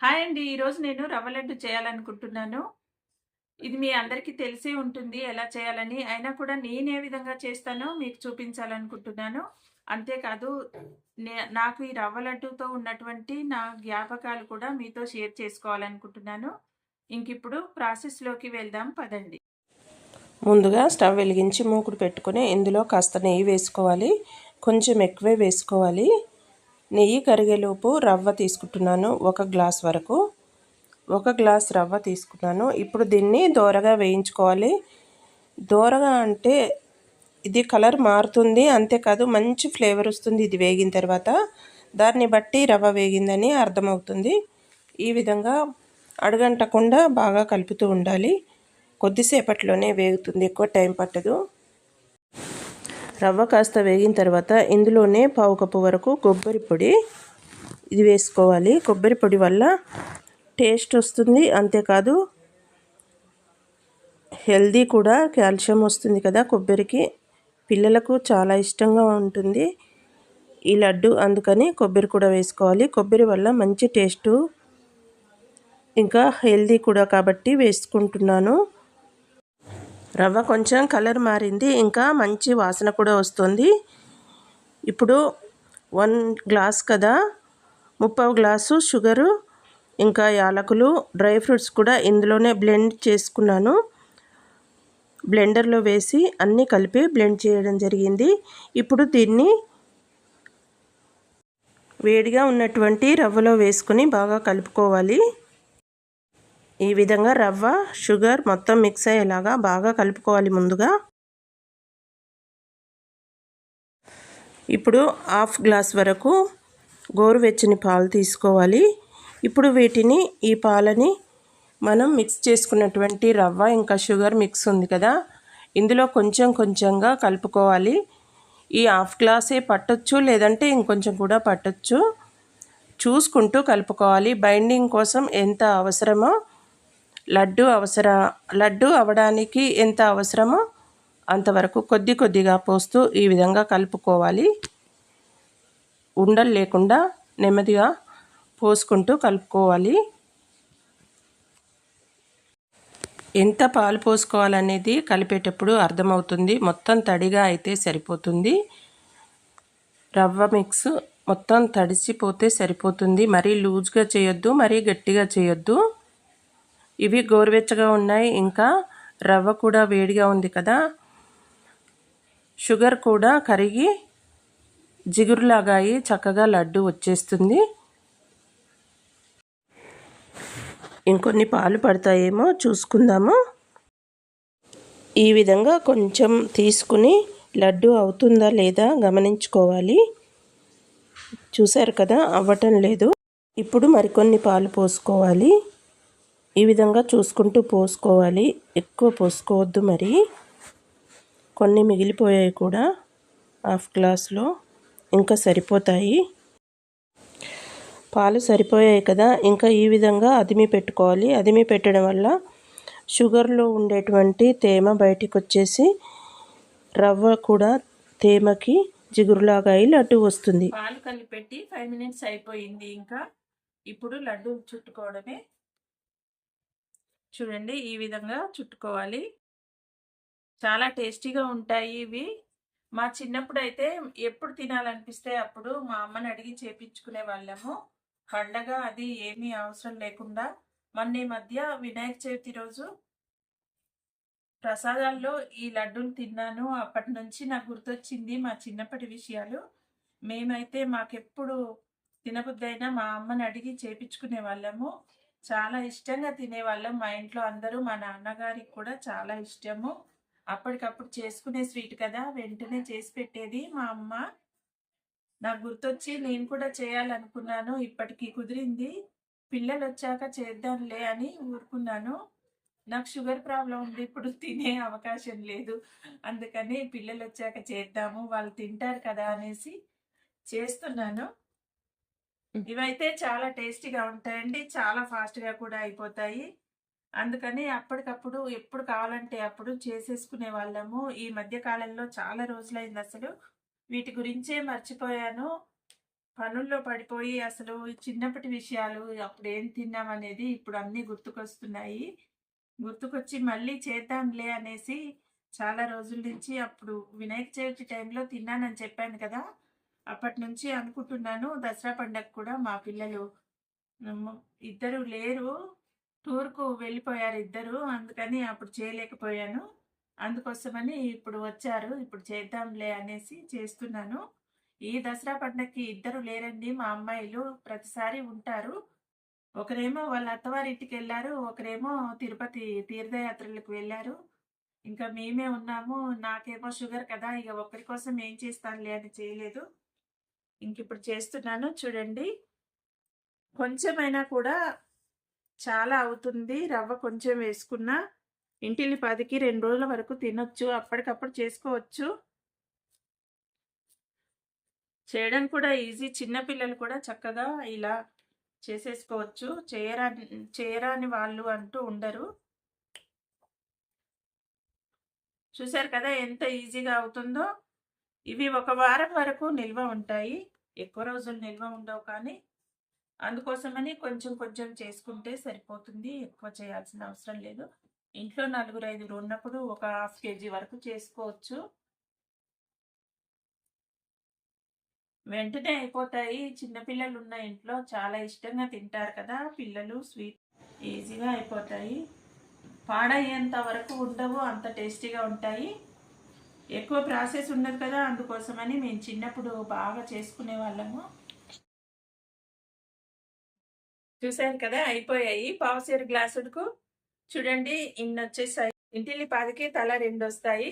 Hi అండి. ఈరోజు నేను రవ్వ లడ్డు చేయాలనుకుంటున్నాను. ఇది మీ అందరికీ తెలిసే ఉంటుంది ఎలా చేయాలని. అయినా కూడా నేను ఏ విధంగా చేస్తానో మీకు చూపించాలనుకుంటున్నాను. అంతేకాదు నే నాకు ఈ రవ్వ లడ్డుతో ఉన్నటువంటి నా జ్ఞాపకాలు కూడా మీతో షేర్ చేసుకోవాలనుకుంటున్నాను. ఇంకిప్పుడు ప్రాసెస్‌లోకి వెళ్దాం పదండి. ముందుగా స్టవ్ వెలిగించి మూకుడు పెట్టుకుని ఇందులో కాస్త నెయ్యి వేసుకోవాలి కొంచెం ఎక్కువే వేసుకోవాలి నెయ్యి కరిగేలోపు రవ్వ తీసుకుంటున్నాను ఒక గ్లాస్ వరకు. ఒక గ్లాస్ రవ్వ తీసుకున్నాను. ఇప్పుడు దీన్ని దోరగా వేయించుకోవాలి. దోరగా అంటే ఇది కలర్ మారుతుంది అంతేకాదు మంచి ఫ్లేవర్ వస్తుంది ఇది వేగిన తర్వాత. దాన్ని బట్టి రవ్వ వేగిందని అర్థమవుతుంది. ఈ విధంగా అడగంటకుండా బాగా కలుపుతూ ఉండాలి. కొద్దిసేపట్లోనే వేగుతుంది ఎక్కువ టైం పట్టదు. రవ్వ కాస్త వేగిన తర్వాత ఇందులోనే పావు కప్పు వరకు కొబ్బరి పొడి ఇది వేసుకోవాలి. కొబ్బరి పొడి వల్ల టేస్ట్ వస్తుంది. అంతేకాదు హెల్దీ కూడా కాల్షియం వస్తుంది కదా కొబ్బరికి. పిల్లలకు చాలా ఇష్టంగా ఉంటుంది ఈ లడ్డు. అందుకని కొబ్బరి కూడా వేసుకోవాలి. కొబ్బరి వల్ల మంచి టేస్టు ఇంకా హెల్దీ కూడా కాబట్టి వేసుకుంటున్నాను. రవ్వ కొంచెం కలర్ మారింది ఇంకా మంచి వాసన కూడా వస్తుంది. ఇప్పుడు వన్ గ్లాస్ కదా ముప్పావు గ్లాసు షుగరు ఇంకా యాలకులు డ్రై ఫ్రూట్స్ కూడా ఇందులోనే బ్లెండ్ చేసుకున్నాను. బ్లెండర్లో వేసి అన్నీ కలిపి బ్లెండ్ చేయడం జరిగింది. ఇప్పుడు దీన్ని వేడిగా ఉన్నటువంటి రవ్వలో వేసుకుని బాగా కలుపుకోవాలి. ఈ విధంగా రవ్వ షుగర్ మొత్తం మిక్స్ అయ్యేలాగా బాగా కలుపుకోవాలి ముందుగా. ఇప్పుడు హాఫ్ గ్లాస్ వరకు గోరువెచ్చని పాలు తీసుకోవాలి. ఇప్పుడు వీటిని ఈ పాలని మనం మిక్స్ చేసుకున్నటువంటి రవ్వ ఇంకా షుగర్ మిక్స్ ఉంది కదా ఇందులో కొంచెం కొంచెంగా కలుపుకోవాలి. ఈ హాఫ్ గ్లాసే పట్టొచ్చు లేదంటే ఇంకొంచెం కూడా పట్టొచ్చు. చూసుకుంటూ కలుపుకోవాలి. బైండింగ్ కోసం ఎంత అవసరమో లడ్డు అవసర లడ్డు అవడానికి ఎంత అవసరమో అంతవరకు కొద్ది కొద్దిగా పోస్తూ ఈ విధంగా కలుపుకోవాలి. ఉండలు లేకుండా నెమ్మదిగా పోసుకుంటూ కలుపుకోవాలి. ఎంత పాలు పోసుకోవాలనేది కలిపేటప్పుడు అర్థమవుతుంది. మొత్తం తడిగా అయితే సరిపోతుంది. రవ్వ మిక్స్ మొత్తం తడిసిపోతే సరిపోతుంది. మరీ లూజ్గా చేయొద్దు మరీ గట్టిగా చేయొద్దు. ఇవి గోరువెచ్చగా ఉన్నాయి. ఇంకా రవ్వ కూడా వేడిగా ఉంది కదా. షుగర్ కూడా కరిగి జిగురులాగా అయి చక్కగా లడ్డు వచ్చేస్తుంది. ఇంకొన్ని పాలు పడతాయేమో చూసుకుందాము. ఈ విధంగా కొంచెం తీసుకుని లడ్డు అవుతుందా లేదా గమనించుకోవాలి. చూశారు కదా అవ్వటం లేదు. ఇప్పుడు మరికొన్ని పాలు పోసుకోవాలి. ఈ విధంగా చూసుకుంటూ పోసుకోవాలి. ఎక్కువ పోసుకోవద్దు మరి. కొన్ని మిగిలిపోయాయి కూడా హాఫ్ గ్లాస్లో. ఇంకా సరిపోతాయి. పాలు సరిపోయాయి కదా. ఇంకా ఈ విధంగా అదిమి పెట్టుకోవాలి. అదిమి పెట్టడం వల్ల షుగర్లో ఉండేటువంటి తేమ బయటికి వచ్చేసి రవ్వ కూడా తేమకి జిగురులాగా అయి లడ్డు వస్తుంది. పాలు కలిపెట్టి ఫైవ్ మినిట్స్ అయిపోయింది ఇంకా. ఇప్పుడు లడ్డు చుట్టుకోవడమే. చూడండి ఈ విధంగా చుట్టుకోవాలి. చాలా టేస్టీగా ఉంటాయి ఇవి. మా చిన్నప్పుడు అయితే ఎప్పుడు తినాలనిపిస్తే అప్పుడు మా అమ్మని అడిగి చేపించుకునే వాళ్ళము. పండగ అది ఏమీ అవసరం లేకుండా మొన్న ఈ మధ్య వినాయక చవితి రోజు ప్రసాదాల్లో ఈ లడ్డూలు తిన్నాను. అప్పటి నుంచి నాకు గుర్తొచ్చింది మా చిన్నప్పటి విషయాలు. మేమైతే మాకెప్పుడు తినబుద్దైనా మా అమ్మని అడిగి చేపించుకునే వాళ్ళము. చాలా ఇష్టంగా తినేవాళ్ళం. మా ఇంట్లో అందరూ మా నాన్నగారికి కూడా చాలా ఇష్టము. అప్పటికప్పుడు చేసుకునే స్వీట్ కదా వెంటనే చేసి పెట్టేది మా అమ్మ. నాకు గుర్తొచ్చి నేను కూడా చేయాలనుకున్నాను. ఇప్పటికి కుదిరింది. పిల్లలు వచ్చాక చేద్దాంలే అని ఊరుకున్నాను. నాకు షుగర్ ప్రాబ్లం ఉంది ఇప్పుడు తినే అవకాశం లేదు. అందుకని పిల్లలు వచ్చాక చేద్దాము వాళ్ళు తింటారు కదా అనేసి చేస్తున్నాను. ఇవైతే చాలా టేస్టీగా ఉంటాయండి చాలా ఫాస్ట్గా కూడా అయిపోతాయి. అందుకని అప్పటికప్పుడు ఎప్పుడు కావాలంటే అప్పుడు చేసేసుకునే వాళ్ళము. ఈ మధ్య కాలంలో చాలా రోజులైంది అసలు. వీటి గురించే మర్చిపోయాను. పనుల్లో పడిపోయి అసలు చిన్నప్పటి విషయాలు అప్పుడు ఏం తిన్నామనేది ఇప్పుడు అన్నీ గుర్తుకొస్తున్నాయి. గుర్తుకొచ్చి మళ్ళీ చేద్దాంలే అనేసి చాలా రోజుల నుంచి అప్పుడు వినాయక చవితి టైంలో తిన్నానని చెప్పాను కదా. అప్పటి నుంచి అనుకుంటున్నాను. దసరా పండగ కూడా మా పిల్లలు ఇద్దరు లేరు. టూర్కు వెళ్ళిపోయారు ఇద్దరు. అందుకని అప్పుడు చేయలేకపోయాను. అందుకోసమని ఇప్పుడు వచ్చారు. ఇప్పుడు చేద్దాంలే అనేసి చేస్తున్నాను. ఈ దసరా పండగకి ఇద్దరు లేరండి. మా అమ్మాయిలు ప్రతిసారి ఉంటారు. ఒకరేమో వాళ్ళ అత్తవారింటికి వెళ్ళారు. ఒకరేమో తిరుపతి తీర్థయాత్రలకు వెళ్ళారు. ఇంకా మేమే ఉన్నాము. నాకేమో షుగర్ కదా. ఇక ఒకరి కోసం ఏం చేస్తానులే అని చేయలేదు. ఇంక ఇప్పుడు చేస్తున్నాను. చూడండి. కొంచెమైనా కూడా చాలా అవుతుంది. రవ్వ కొంచెం వేసుకున్నా ఇంటిల్లి పదికి రెండు రోజుల వరకు తినొచ్చు. అప్పటికప్పుడు చేసుకోవచ్చు. చేయడం కూడా ఈజీ. చిన్నపిల్లలు కూడా చక్కగా ఇలా చేసేసుకోవచ్చు. చేయరా చేయరాని వాళ్ళు అంటూ ఉండరు. చూశారు కదా ఎంత ఈజీగా అవుతుందో? ఇవి ఒక వారం వరకు నిల్వ ఉంటాయి. ఎక్కువ రోజులు నిల్వ ఉండవు కానీ అందుకోసమని కొంచెం కొంచెం చేసుకుంటే సరిపోతుంది. ఎక్కువ చేయాల్సిన అవసరం లేదు. ఇంట్లో నలుగురు ఐదుగురు ఉన్నప్పుడు ఒక హాఫ్ కేజీ వరకు చేసుకోవచ్చు. వెంటనే అయిపోతాయి. చిన్నపిల్లలు ఉన్న ఇంట్లో చాలా ఇష్టంగా తింటారు కదా. పిల్లలు స్వీట్ ఈజీగా అయిపోతాయి. పాడయ్యేంత వరకు ఉండవు. అంత టేస్టీగా ఉంటాయి. ఎక్కువ ప్రాసెస్ ఉండదు కదా అందుకోసమని మేము చిన్నప్పుడు బాగా చేసుకునే వాళ్ళము. చూశారు కదా అయిపోయాయి. పావుసేరు గ్లాసుడుకు చూడండి ఇన్ని వచ్చేసాయి ఇంటిల్లి పాదికి తల రెండు వస్తాయి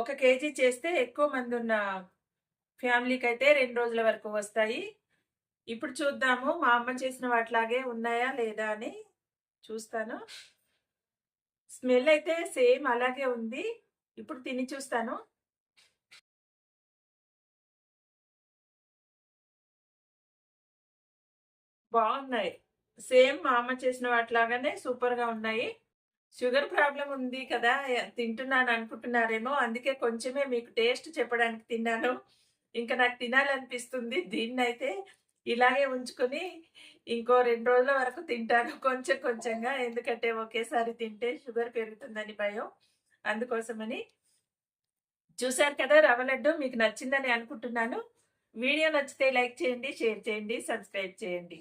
ఒక కేజీ చేస్తే ఎక్కువ మంది ఉన్న ఫ్యామిలీకి అయితే రెండు రోజుల వరకు వస్తాయి. ఇప్పుడు చూద్దాము మా అమ్మ చేసిన వాటిలాగే ఉన్నాయా లేదా అని చూస్తాను. స్మెల్ అయితే సేమ్ అలాగే ఉంది. ఇప్పుడు తిని చూస్తాను. బాగున్నాయి. సేమ్ మా అమ్మ చేసిన వాటిలాగానే సూపర్గా ఉన్నాయి. షుగర్ ప్రాబ్లం ఉంది కదా తింటున్నాను అనుకుంటున్నారేమో అందుకే కొంచెమే మీకు టేస్ట్ చెప్పడానికి తిన్నాను. ఇంకా నాకు తినాలనిపిస్తుంది. దీన్ని అయితే ఇలాగే ఉంచుకొని ఇంకో రెండు రోజుల వరకు తింటాను. కొంచెం కొంచెంగా ఎందుకంటే ఒకేసారి తింటే షుగర్ పెరుగుతుందని భయం. అందుకోసమని చూశారు కదా రవ్వ లడ్డు మీకు నచ్చిందని అనుకుంటున్నాను. వీడియో నచ్చితే లైక్ చేయండి షేర్ చేయండి సబ్స్క్రైబ్ చేయండి.